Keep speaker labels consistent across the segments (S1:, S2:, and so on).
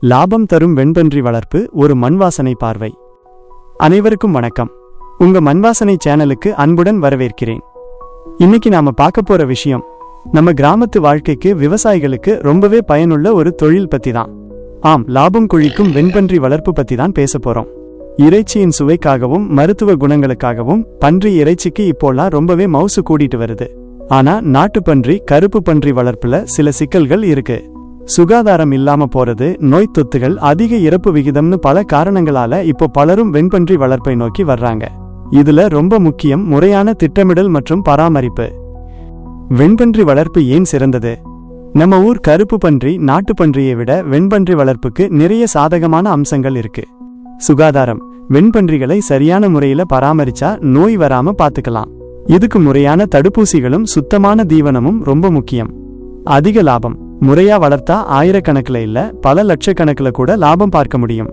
S1: லாபம் தரும் வெண்பன்றி வளர்ப்பு ஒரு மண்வாசனை பார்வை. அனைவருக்கும் வணக்கம். உங்க மண்வாசனை சேனலுக்கு அன்புடன் வரவேற்கிறேன். இன்னைக்கு நாம பார்க்க போற விஷயம் நம்ம கிராமத்து வாழ்க்கைக்கு விவசாயிகளுக்கு ரொம்பவே பயனுள்ள ஒரு தொழில் பத்தி தான் ஆம் லாபம் குழிக்கும் வெண்பன்றி வளர்ப்பு பத்தி தான் பேச போறோம். இறைச்சியின் சுவைக்காகவும் மருத்துவ குணங்களுக்காகவும் பன்றி இறைச்சிக்கு இப்போல்லாம் ரொம்பவே மவுசு கூடிட்டு வருது. ஆனா நாட்டுப்பன்றி கருப்பு பன்றி வளர்ப்புல சில சிக்கல்கள் இருக்கு. சுகாதாரம் இல்லாம போறது நோய் தொத்துகள் அதிக இறப்பு விகிதம்னு பல காரணங்களால இப்போ பலரும் வெண்பன்றி வளர்ப்பை நோக்கி வர்றாங்க. இதுல ரொம்ப முக்கியம் முறையான திட்டமிடல் மற்றும் பராமரிப்பு. வெண்பன்றி வளர்ப்பு ஏன் சிறந்தது? நம்ம ஊர் கருப்பு பன்றி நாட்டு பன்றியை விட வெண்பன்றி வளர்ப்புக்கு நிறைய சாதகமான அம்சங்கள் இருக்கு. சுகாதாரம் வெண்பன்றிகளை சரியான முறையில பராமரிச்சா நோய் வராம பாத்துக்கலாம். இதுக்கு முறையான தடுப்பூசிகளும் சுத்தமான தீவனமும் ரொம்ப முக்கியம். அதிக லாபம் முறையா வளர்த்தா ஆயிரக்கணக்கில் இல்ல பல லட்சக்கணக்கில் கூட லாபம் பார்க்க முடியும்.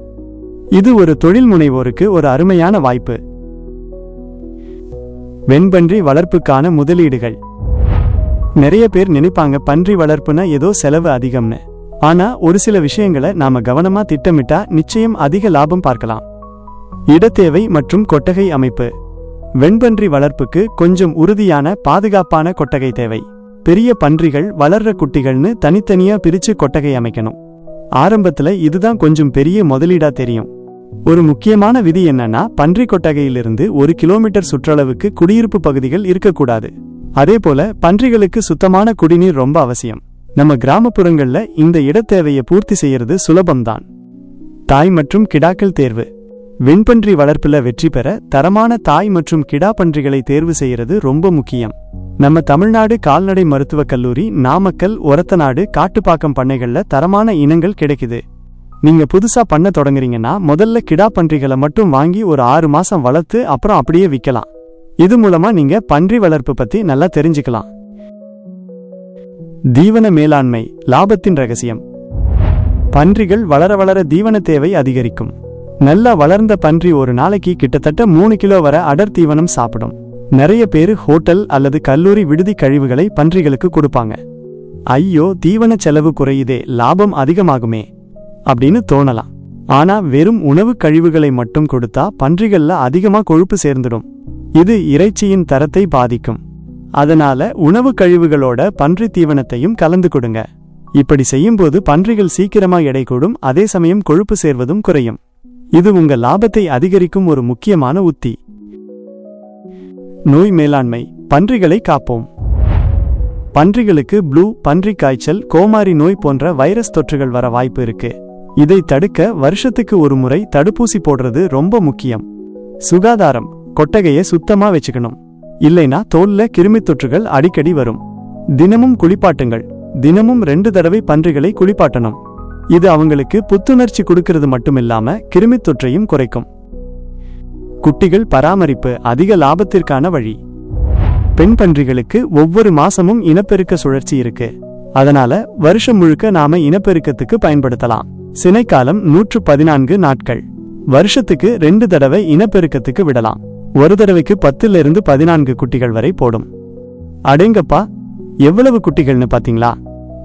S1: இது ஒரு தொழில் முனைவோருக்கு ஒரு அருமையான வாய்ப்பு. வெண்பன்றி வளர்ப்புக்கான முதலீடுகள். நிறைய பேர் நினைப்பாங்க பன்றி வளர்ப்புனா ஏதோ செலவு அதிகம்னு. ஆனா ஒரு சில விஷயங்களை நாம கவனமா திட்டமிட்டா நிச்சயம் அதிக லாபம் பார்க்கலாம். இடத்தேவை மற்றும் கொட்டகை அமைப்பு. வெண்பன்றி வளர்ப்புக்கு கொஞ்சம் உறுதியான பாதுகாப்பான கொட்டகை தேவை. பெரிய பன்றிகள் வளர்ற குட்டிகள்னு தனித்தனியா பிரிச்சு கொட்டகை அமைக்கணும். ஆரம்பத்துல இதுதான் கொஞ்சம் பெரிய முதலீடா தெரியும். ஒரு முக்கியமான விதி என்னன்னா பன்றி கொட்டகையிலிருந்து ஒரு கிலோமீட்டர் சுற்றளவுக்கு குடியிருப்பு பகுதிகள் இருக்கக்கூடாது. அதே போல பன்றிகளுக்கு சுத்தமான குடிநீர் ரொம்ப அவசியம். நம்ம கிராமப்புறங்கள்ல இந்த இடத்தேவையை பூர்த்தி செய்யறது சுலபம்தான். தாய் மற்றும் கிடாக்கள் தேர்வு. வெண்பன்றி வளர்ப்புல வெற்றி பெற தரமான தாய் மற்றும் கிடா பன்றிகளை தேர்வு செய்யறது ரொம்ப முக்கியம். நம்ம தமிழ்நாடு கால்நடை மருத்துவக் கல்லூரி நாமக்கல் ஒரத்தநாடு காட்டுப்பாக்கம் பண்ணைகள்ல தரமான இனங்கள் கிடைக்குது. நீங்க புதுசா பண்ண தொடங்குறீங்கன்னா முதல்ல கிடா பன்றிகளை மட்டும் வாங்கி ஒரு ஆறு மாசம் வளர்த்து அப்புறம் அப்படியே விற்கலாம் இது மூலமா நீங்க பன்றி வளர்ப்பு பத்தி நல்லா தெரிஞ்சுக்கலாம். தீவன மேலாண்மை லாபத்தின் ரகசியம். பன்றிகள் வளர வளர தீவன தேவை அதிகரிக்கும். நல்லா வளர்ந்த பன்றி ஒரு நாளைக்கு கிட்டத்தட்ட மூணு கிலோ வர அடர் தீவனம் சாப்பிடும். நிறைய பேரு ஹோட்டல் அல்லது கல்லூரி விடுதி கழிவுகளை பன்றிகளுக்கு கொடுப்பாங்க. ஐயோ தீவன செலவு குறையுதே லாபம் அதிகமாகுமே அப்படின்னு தோணலாம். ஆனா வெறும் உணவு கழிவுகளை மட்டும் கொடுத்தா பன்றிகள்ல அதிகமா கொழுப்பு சேர்ந்துடும். இது இறைச்சியின் தரத்தை பாதிக்கும். அதனால உணவு கழிவுகளோட பன்றி தீவனத்தையும் கலந்து கொடுங்க. இப்படி செய்யும்போது பன்றிகள் சீக்கிரமா எடை கூடும் அதே சமயம் கொழுப்பு சேர்வதும் குறையும். இது உங்க லாபத்தை அதிகரிக்கும் ஒரு முக்கியமான உத்தி. நோய் மேலாண்மை பன்றிகளை காப்போம். பன்றிகளுக்கு ப்ளூ பன்றி காய்ச்சல் கோமாரி நோய் போன்ற வைரஸ் தொற்றுகள் வர வாய்ப்பு இருக்கு. இதை தடுக்க வருஷத்துக்கு ஒரு முறை தடுப்பூசி போடுறது ரொம்ப முக்கியம். சுகாதாரம் கொட்டகையை சுத்தமா வச்சுக்கணும். இல்லைனா தோல்ல கிருமித் தொற்றுகள் அடிக்கடி வரும். தினமும் குளிப்பாட்டுங்கள். தினமும் ரெண்டு தடவை பன்றிகளை குளிப்பாட்டணும். இது அவங்களுக்கு புத்துணர்ச்சி கொடுக்கிறது மட்டுமில்லாம கிருமித் தொற்றையும் குறைக்கும். குட்டிகள் பராமரிப்பு அதிக லாபத்திற்கான வழி. பெண் பன்றிகளுக்கு ஒவ்வொரு மாசமும் இனப்பெருக்க சுழற்சி இருக்கு. அதனால வருஷம் முழுக்க நாம இனப்பெருக்கத்துக்கு பயன்படுத்தலாம். சினைக்காலம் நூற்று பதினான்கு நாட்கள். வருஷத்துக்கு ரெண்டு தடவை இனப்பெருக்கத்துக்கு விடலாம். ஒரு தடவைக்கு பத்துல இருந்து பதினான்கு குட்டிகள் வரை போடும். அடேங்கப்பா எவ்வளவு குட்டிகள்னு பாத்தீங்களா?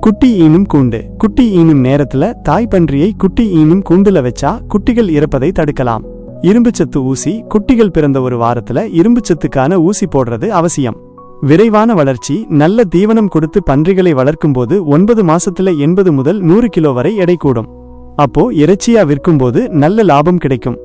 S1: குட்டி ஈனும் கூண்டு. குட்டி ஈனும் நேரத்துல தாய் பன்றியை குட்டி ஈனும் கூண்டுல வச்சா குட்டிகள் இறப்பதை தடுக்கலாம். இரும்புச்சத்து ஊசி குட்டிகள் பிறந்த ஒரு வாரத்துல இரும்புச்சத்துக்கான ஊசி போடுறது அவசியம். விரைவான வளர்ச்சி நல்ல தீவனம் கொடுத்து பன்றிகளை வளர்க்கும்போது ஒன்பது மாசத்துல எண்பது முதல் நூறு கிலோ வரை எடை கூடும். அப்போ இறைச்சியா விற்கும்போது நல்ல லாபம் கிடைக்கும்.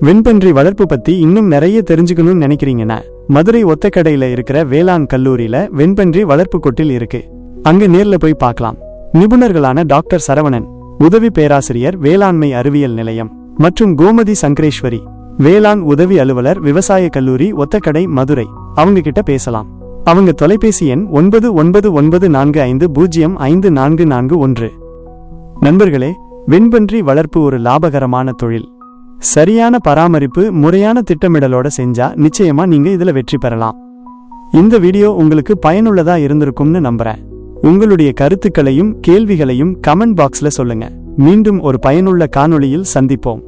S1: வெண்பன்றி வளர்ப்பு பத்தி இன்னும் நிறைய தெரிஞ்சுக்கணும்னு நினைக்கிறீங்கன்னா மதுரை ஒத்தக்கடையில இருக்கிற வேளாண் கல்லூரியில வெண்பன்றி வளர்ப்பு கொட்டில் இருக்கு. அங்க நேர்ல போய் பார்க்கலாம். நிபுணர்களான டாக்டர் சரவணன் உதவி பேராசிரியர் வேளாண்மை அறிவியல் நிலையம். மற்றும் கோமதி சங்கரேஸ்வரி வேளாண் உதவி அலுவலர் விவசாய கல்லூரி ஒத்தக்கடை மதுரை. அவங்க கிட்ட பேசலாம். அவங்க தொலைபேசி எண் ஒன்பது ஒன்பது ஒன்பது நான்கு ஐந்து பூஜ்ஜியம் ஐந்து நான்கு நான்கு ஒன்று. நண்பர்களே வெண்பன்றி வளர்ப்பு ஒரு லாபகரமான தொழில். சரியான பராமரிப்பு முறையான திட்டமிடலோட செஞ்சா நிச்சயமா நீங்க இதுல வெற்றி பெறலாம். இந்த வீடியோ உங்களுக்கு பயனுள்ளதா இருந்திருக்கும்னு நம்புறேன். உங்களுடைய கருத்துக்களையும் கேள்விகளையும் கமெண்ட் பாக்ஸ்ல சொல்லுங்க. மீண்டும் ஒரு பயனுள்ள காணொளியில் சந்திப்போம்.